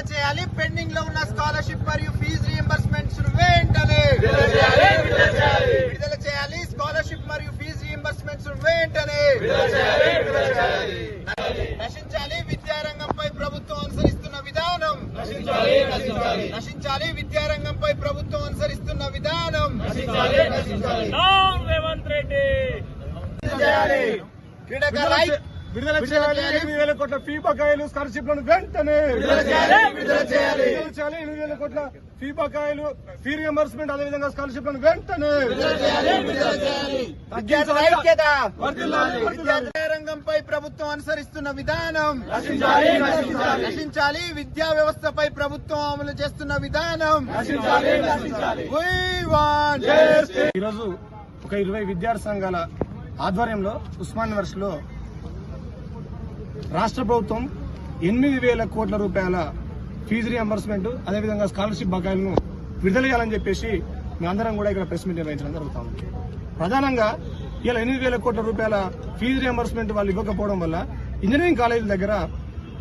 విడుదల చేయాలి. పెండింగ్లో ఉన్న స్కాలర్షిప్ మరియు ఫీజు రియంబర్స్మెంట్స్ వెంటనే విడుదల చేయాలి. స్కాలర్షిప్ మరియు ఫీజు రియంబర్స్మెంట్స్ వెంటనే నశించాలి. విద్యారంగంపై ప్రభుత్వం అనుసరిస్తున్న విధానం. నశించాలి. విద్యారంగంపై ప్రభుత్వం అనుసరిస్తున్న విధానం. రేవంత్ విడుదల చేయాలి. ఎనిమిది వేల కోట్ల ఫీ బకాయిలు స్కాలర్షిప్లను వెంటనే విడుదల చేయాలి. ఎనిమిది వేల కోట్ల ఫీ బకాయిలు ఫీ రియంబర్స్మెంట్ అదేవిధంగా స్కాలర్షిప్లను వెంటనే రంగంపై ప్రభుత్వం అనుసరిస్తున్న విధానం. నశించాలి విద్యా వ్యవస్థపై ప్రభుత్వం అమలు చేస్తున్న విధానం. ఈరోజు ఒక ఇరవై విద్యార్థి సంఘాల ఆధ్వర్యంలో ఉస్మాన్ యూనివర్సిటీలో రాష్ట్ర ప్రభుత్వం ఎనిమిది వేల కోట్ల రూపాయల ఫీజు రియంబర్స్మెంట్ అదేవిధంగా స్కాలర్షిప్ బకాయిలను విడుదల చేయాలని చెప్పేసి మేమందరం కూడా ఇక్కడ ప్రెస్ మీట్ నిర్వహించడం జరుగుతా ఉంది. ప్రధానంగా ఇలా ఎనిమిది వేల కోట్ల రూపాయల ఫీజు రియంబర్స్మెంట్ వాళ్ళు ఇవ్వకపోవడం వల్ల ఇంజనీరింగ్ కాలేజీల దగ్గర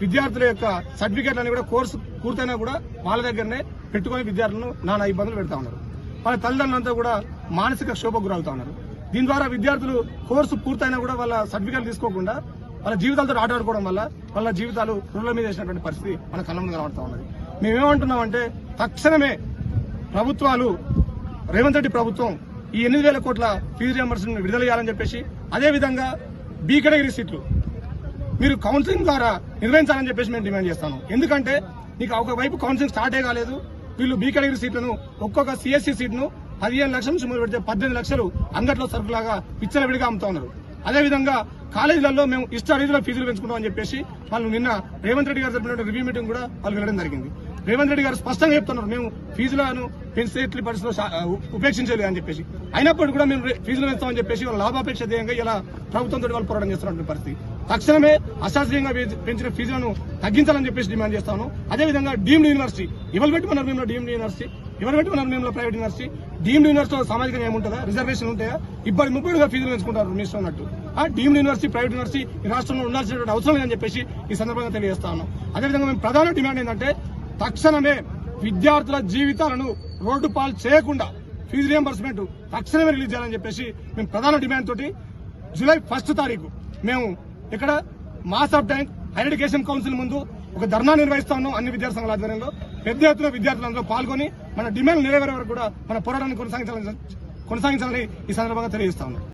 విద్యార్థుల యొక్క సర్టిఫికేట్లని కూడా కోర్సు పూర్తయినా కూడా వాళ్ళ దగ్గరనే పెట్టుకుని విద్యార్థులను నానా ఇబ్బందులు పెడతా ఉన్నారు. వాళ్ళ తల్లిదండ్రులంతా కూడా మానసిక క్షోభకు గురవుతా ఉన్నారు. దీని ద్వారా విద్యార్థులు కోర్సు పూర్తయినా కూడా వాళ్ళ సర్టిఫికేట్ తీసుకోకుండా వాళ్ళ జీవితాలతో ఆటాడుకోవడం వల్ల వాళ్ళ జీవితాలు రోడ్ల మీద వేసినటువంటి పరిస్థితి మన కళ్ళ ముందు కనబడతా ఉన్నది. మేమేమంటున్నామంటే తక్షణమే ప్రభుత్వాలు రేవంత్ రెడ్డి ప్రభుత్వం ఈ ఎనిమిది వేల కోట్ల ఫీజు రియంబర్స్మెంట్ విడుదల చేయాలని చెప్పేసి అదేవిధంగా బీ కేటగిరీ సీట్లు మీరు కౌన్సిలింగ్ ద్వారా నిర్వహించాలని చెప్పేసి మేము డిమాండ్ చేస్తాను ఎందుకంటే నీకు ఒకవైపు కౌన్సిలింగ్ స్టార్టే కాలేదు వీళ్ళు బీ కేటగిరీ సీట్లను ఒక్కొక్క సిఎస్సి సీట్ను పదిహేను లక్షల నుంచి మొదలు పెడితే పద్దెనిమిది లక్షలు అంగట్లో సరుకులాగా పిచ్చల విడిగా అమ్ముతా ఉన్నారు. అదేవిధంగా కాలేజీలలో మేము ఇష్ట రీతిలో ఫీజులు పెంచుకుంటామని చెప్పేసి వాళ్ళు నిన్న రేవంత్ రెడ్డి గారు జరిపిన రివ్యూ మీటింగ్ కూడా వాళ్ళు వెళ్ళడం జరిగింది. రేవంత్ రెడ్డి గారు స్పష్టంగా చెప్తున్నారు మేము ఫీజులను పెంచితే ఎట్ల పరిస్థితిలో ఉపేక్షించలేదు అని చెప్పేసి. అయినప్పటికీ కూడా మేము ఫీజులు పెంచుతామని చెప్పేసి వాళ్ళ లాభాపేక్ష ధ్యేయంగా ఇలా ప్రభుత్వంతో వాళ్ళు పోరాటం చేస్తున్నటువంటి పరిస్థితి. తక్షణమే అశాస్త్రీయంగా పెంచిన ఫీజులను తగ్గించాలని చెప్పేసి డిమాండ్ చేస్తాను. అదేవిధంగా డీమ్డ్ యూనివర్సిటీ ఇవ్వబెట్టుకున్నారు మేము డీమ్డ్ యూనివర్సిటీ. ఎవరు పెట్టుకున్నారు మేము ప్రైవేట్ యూనివర్సిటీ డీమ్డ్ యూనివర్సిటీ న్యాయం ఉంటుందా రిజర్వేషన్ ఉంటాయా ఇప్పటి ముప్పై ఫీజులు పెంచుకుంటారు మీ ఇష్టం ఉన్నట్టు ఆ డీమ్డ్ యూనివర్సిటీ ప్రైవేట్ యూనివర్సిటీ ఈ రాష్ట్రంలో ఉండాల్సినటువంటి అవసరం లేదని చెప్పేసి ఈ సందర్భంగా తెలియజేస్తాను అదేవిధంగా మేము ప్రధాన డిమాండ్ ఏంటంటే తక్షణమే విద్యార్థుల జీవితాలను రోడ్డు పాలు చేయకుండా ఫీజు రియంబర్స్మెంట్ తక్షణమే రిలీజ్ చేయాలని చెప్పేసి మేము ప్రధాన డిమాండ్ తోటి జూలై ఫస్ట్ తారీఖు మేము ఇక్కడ మాస్ ఆఫ్ ట్యాంక్ హైయర్ ఎడ్యుకేషన్ కౌన్సిల్ ముందు ఒక ధర్నా నిర్వహిస్తా ఉన్నాం అన్ని విద్యాసంఘాల ఆధ్వర్యంలో. పెద్ద ఎత్తున విద్యార్థులందరూ పాల్గొని మన డిమాండ్ నెరవేరే వరకు కూడా మన పోరాటాన్ని కొనసాగించాలని కొనసాగించాలని ఈ సందర్భంగా తెలియజేస్తా